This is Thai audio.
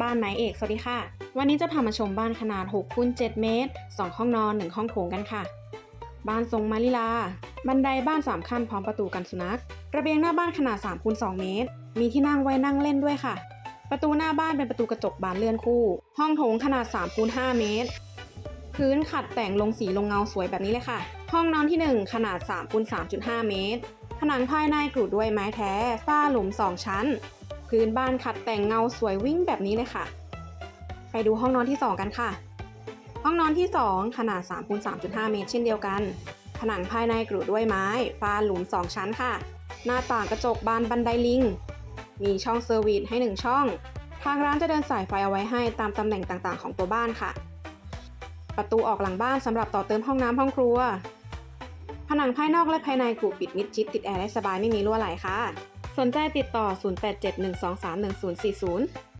บ้านไม้เอกสวัสดีค่ะ วันนี้จะพามาชมบ้านขนาด6คูณ7เมตร 2 ห้องนอน 1 ห้องโถงกันค่ะ บ้านทรงมาลิลา บันไดบ้าน 3 ขั้นพร้อมประตูกันสุนัข ระเบียงหน้าบ้านขนาด3คูณ2เมตร มีที่นั่งไว้นั่งเล่นด้วยค่ะ ประตูหน้าบ้านเป็นประตูกระจกบานเลื่อนคู่ ห้องโถงขนาด3คูณ5เมตร พื้นขัดแต่งลงสีลงเงาสวยแบบนี้เลยค่ะ ห้องนอนที่ 1 ขนาด3คูณ3.5 เมตร ผนังภายในกรูดด้วยไม้แท้ ฝ้าหลุม 2 ชั้น พื้นบ้านขัดแต่งเงาสวยวิ่งแบบนี้เลยค่ะ ไปดูห้องนอนที่ 2 กันค่ะ ห้องนอนที่ 2 ขนาด3คูณ3.5 เมตรเช่นเดียวกัน ผนังภายในกรูดด้วยไม้ฝ้าหลุม 2 ชั้นค่ะ หน้าต่างกระจกบานบันไดลิง มีช่องเซอร์วิสให้ 1 ช่อง ทางร้านจะเดินสายไฟเอาไว้ให้ตามตำแหน่งต่างๆ ของตัวบ้านค่ะ ประตูออกหลังบ้านสำหรับต่อเติมห้องน้ำห้องครัว ผนังภายนอกและภายในกรูปิดมิดชิดติดแอร์ได้สบายไม่มีรั่วไหลค่ะ สนใจติดต่อ 0871231040